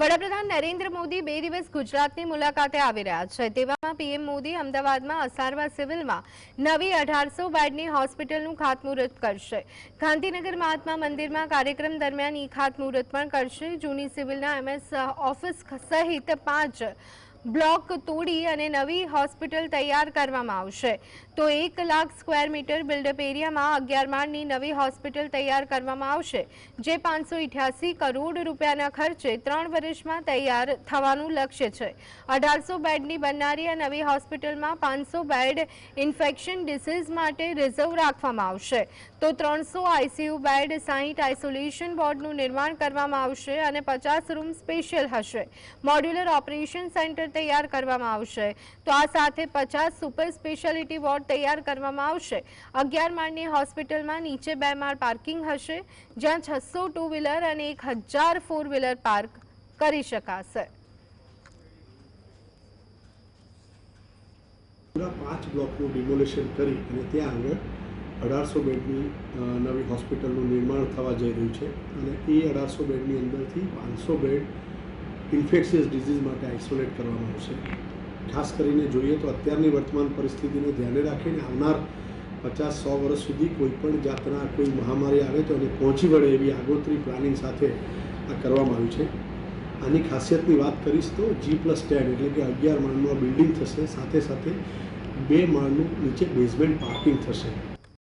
વડાપ્રધાન નરેન્દ્ર મોદી બે દિવસ ગુજરાતની મુલાકાતે આવી રહ્યા છે. તેવામાં પીએમ મોદી અમદાવાદમાં અસારવા સિવિલમાં નવી અઢારસો બેડની હોસ્પિટલનું ખાતમુહૂર્ત કરશે. ગાંધીનગર મહાત્મા મંદિરમાં કાર્યક્રમ દરમિયાન ઈ ખાતમુહૂર્ત પણ કરશે. જૂની સિવિલના એમએસ ઓફિસ સહિત પાંચ બ્લોક તોડી અને નવી હોસ્પિટલ તૈયાર કરવામાં આવશે. તો એક લાખ સ્ક્વેર મીટર બિલ્ડઅપ એરિયામાં અગિયાર માળની નવી હોસ્પિટલ તૈયાર કરવામાં આવશે, જે પાંચસો કરોડ રૂપિયાના ખર્ચે ત્રણ વર્ષમાં તૈયાર થવાનું લક્ષ્ય છે. અઢારસો બેડની બનનારી આ નવી હોસ્પિટલમાં પાંચસો બેડ ઇન્ફેક્શન ડિસીઝ માટે રિઝર્વ રાખવામાં આવશે. તો ત્રણસો આઈસીયુ બેડ સાહીઠ આઇસોલેશન વોર્ડનું નિર્માણ કરવામાં આવશે અને પચાસ રૂમ સ્પેશિયલ હશે. મોડ્યુલર ઓપરેશન સેન્ટર તૈયાર કરવામાં આવશે. તો આ સાથે પચાસ સુપર સ્પેશિયાલિટી વોર્ડ તૈયાર કરવામાં આવશે. અગિયાર માળની હોસ્પિટલમાં નીચે બે માળ પાર્કિંગ હશે, જ્યાં છસો ટુ વ્હીલર અને એક હજાર ફોર વ્હીલર પાર્ક કરી શકાશે. પાંચ બ્લોકનું ડિમોલેશન કરી અને ત્યાં આગળ અઢારસો બેડની નવી હોસ્પિટલનું નિર્માણ થવા જઈ રહ્યું છે. અને એ અઢારસો બેડની અંદરથી પાંચસો બેડ ઇન્ફેક્શિયસ ડિઝીઝ માટે આઇસોલેટ કરવામાં આવશે ખાસ કરીને જોઈએ તો અત્યારની વર્તમાન પરિસ્થિતિને ધ્યાને રાખીને આવનાર પચાસ, સો વર્ષ સુધી કોઈ પણ જાતના કોઈ મહામારી આવે તો એને પહોંચી વળે એવી આગોતરી પ્લાનિંગ સાથે આ કરવામાં આવ્યું છે. આની ખાસિયતની વાત કરીશ તો જી પ્લસ ટેન એટલે કે અગિયાર માળનું આ બિલ્ડિંગ થશે. સાથે સાથે બે માળનું નીચે બેઝમેન્ટ પાર્કિંગ થશે.